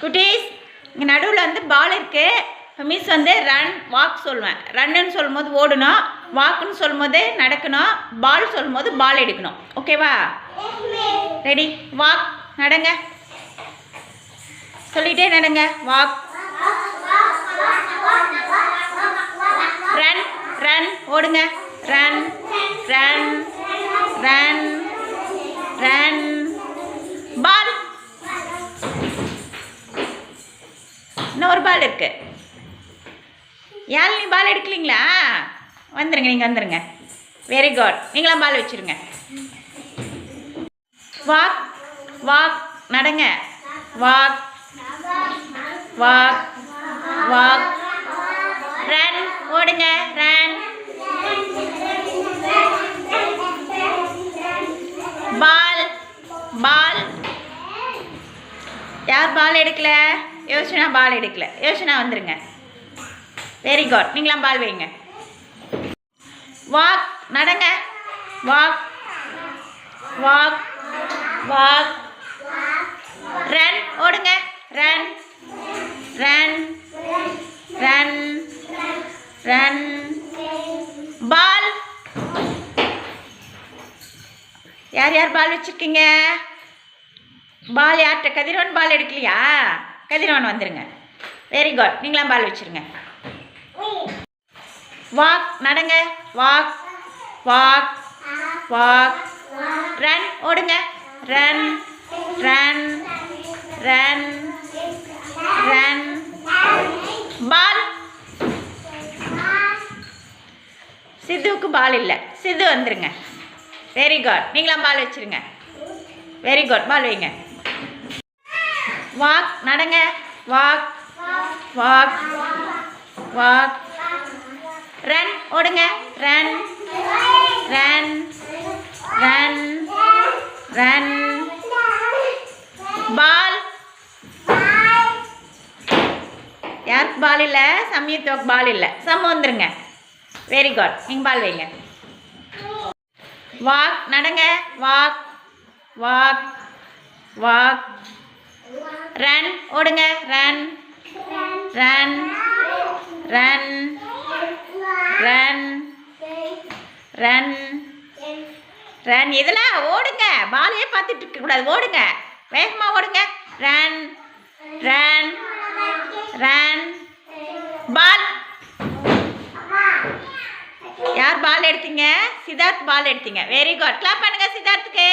குட்டீஸ் இங்கே நடுவில் வந்து பால் இருக்குது இப்போ மிஸ் வந்து ரன் வாக் சொல்லுவேன் ரன்னுன்னு சொல்லும்போது ஓடணும். வாக்குன்னு சொல்லும்போது நடக்கணும். பால் சொல்லும்போது பால் எடுக்கணும். ஓகேவா ரெடி வாக் நடங்க. சொல்லிட்டே நடங்க. வாக் ரன் ரன் ஓடுங்க. Run run run run ball இருக்கு. யாழினி பால் எடுக்கலீங்களா? வந்துருங்க நீங்கள் வந்துருங்க. வெரி குட் நீங்களாம் பால் வச்சுருங்க. வாக் வாக் நடங்க. வாக் வாக் வாக் ரன் ஓடுங்க ரன் பால் பால் யார் பால் எடுக்கல? யோசனா பால் எடுக்கல. யோசனா வந்துருங்க. வெரி குட் நீங்களாம் பால் வைங்க. வாக் நடங்க. வாக் வாக் வாக் ரன் ஓடுங்க. Run run run run ball யார் யார் பால் வச்சுருக்கீங்க? பால் யார்கிட்ட? கதிரவன் பால் எடுக்கலையா? கதிரவன் வந்துருங்க. வெரி குட் நீங்களாம் பால் வச்சுருங்க. வாக் நடங்க. வாக் வாக் வாக் ரன் ஓடுங்க. Run run run run ball சித்துவுக்கு ball இல்லை. சித்து வந்துருங்க. வெரி குட் நீங்களாம் பால் வச்சுருங்க. வெரி குட் பால் வைங்க. வாக் நடங்க. வாக். வாக். வாக். ரன் ஓடுங்க. Run. Run. Run. Run. Ball. யாருக்கு பால் இல்லை? சமயத்துக்கு பால் இல்லை? சம வந்துருங்க. வெரி குட் நீங்கள் பால் வைங்க. வாக் நடங்க. வாக். வாக். வாக். ரன் ஓடுங்க run run run run run run இதெல்லாம் ஓடுங்க. பாலையே பார்த்துட்டு இருக்க கூடாது. ஓடுங்க. வேகமாக ஓடுங்க. ரன் ரன் ரன் பால் யார் பால் எடுத்தீங்க? சித்தார்த் பால் எடுத்தீங்க. வெரி குட் கிளாப் பண்ணுங்க சித்தார்த்துக்கு.